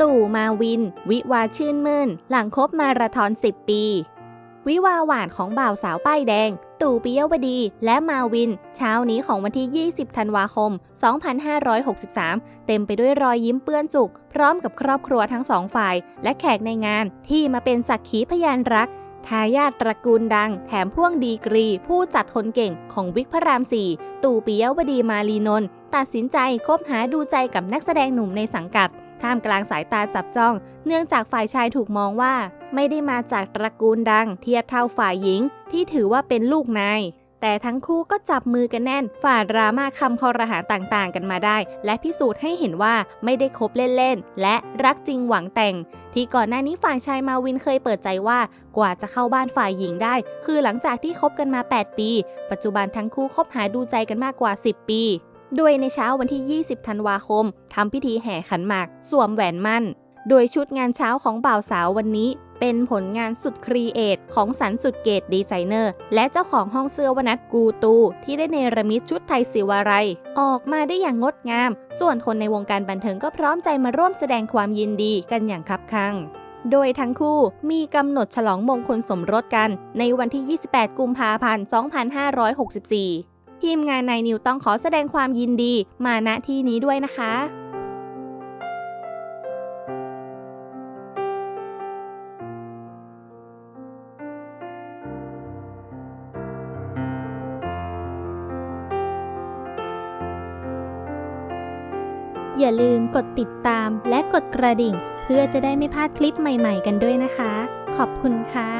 ตู่มาวิน วิวาชื่นมื่น หลังคบมาราธอน 10 ปี วิวาหวานของบ่าวสาวป้ายแดง ตู่ปิยวดี และมาวิน เช้านี้ของวันที่ 20 ธันวาคม 2563 เต็มไปด้วยรอยยิ้มเปื้อนจุก พร้อมกับครอบครัวทั้งสองฝ่าย และแขกในงานที่มาเป็นสักขีพยานรักทายาทตระกูลดัง แถมพ่วงดีกรี ผู้จัดคนเก่งของวิกพระราม4ตู่ปิยวดีมาลีนน์ตัดสินใจคบหาดูใจกับนักแสดงหนุ่มในสังกัด ท่ามกลางสายตาจับจ้อง เนื่องจากฝ่ายชายถูกมองว่า ไม่ได้มาจากตระกูลดัง เทียบเท่าฝ่ายหญิง ที่ถือว่าเป็นลูกนายแต่ทั้งคู่ก็จับมือกันแน่น ฝ่าดราม่าคำคอรหาต่างๆ กันมาได้ และพิสูจน์ให้เห็นว่าไม่ได้คบเล่นๆ และรักจริงหวังแต่ง ที่ก่อนหน้านี้ฝ่ายชายมาวินเคยเปิดใจว่า กว่าจะเข้าบ้านฝ่ายหญิงได้ คือหลังจากที่คบกันมา 8 ปี ปัจจุบันทั้งคู่คบหาดูใจกันมากกว่า 10 ปี โดยในเช้าวันที่ 20 ธันวาคมทำพิธีแห่ขันหมาก สวมแหวนมั่น โดยชุดงานเช้าของบ่าวสาววันนี้ เป็นผลงานสุดครีเอทของสันสุดเกตดีไซเนอร์ และเจ้าของห้องเสื้อวนัทกูตู ที่ได้เนรมิตชุดไทยศิวารัย ออกมาได้อย่างงดงาม ส่วนคนในวงการบันเทิงก็พร้อมใจมาร่วมแสดงความยินดีกันอย่างคับคั่งโดยทั้งคู่มีกำหนดฉลองมงคลสมรสกันในวันที่ 28 กุมภาพันธ์ 2564 ทีมงานนายนิวต้องขอแสดงความยินดีมาณที่นี้ด้วยนะคะอย่าลืมกดติดตามและกดกระดิ่ง เพื่อจะได้ไม่พลาดคลิปใหม่ๆกันด้วยนะคะ ขอบคุณค่ะ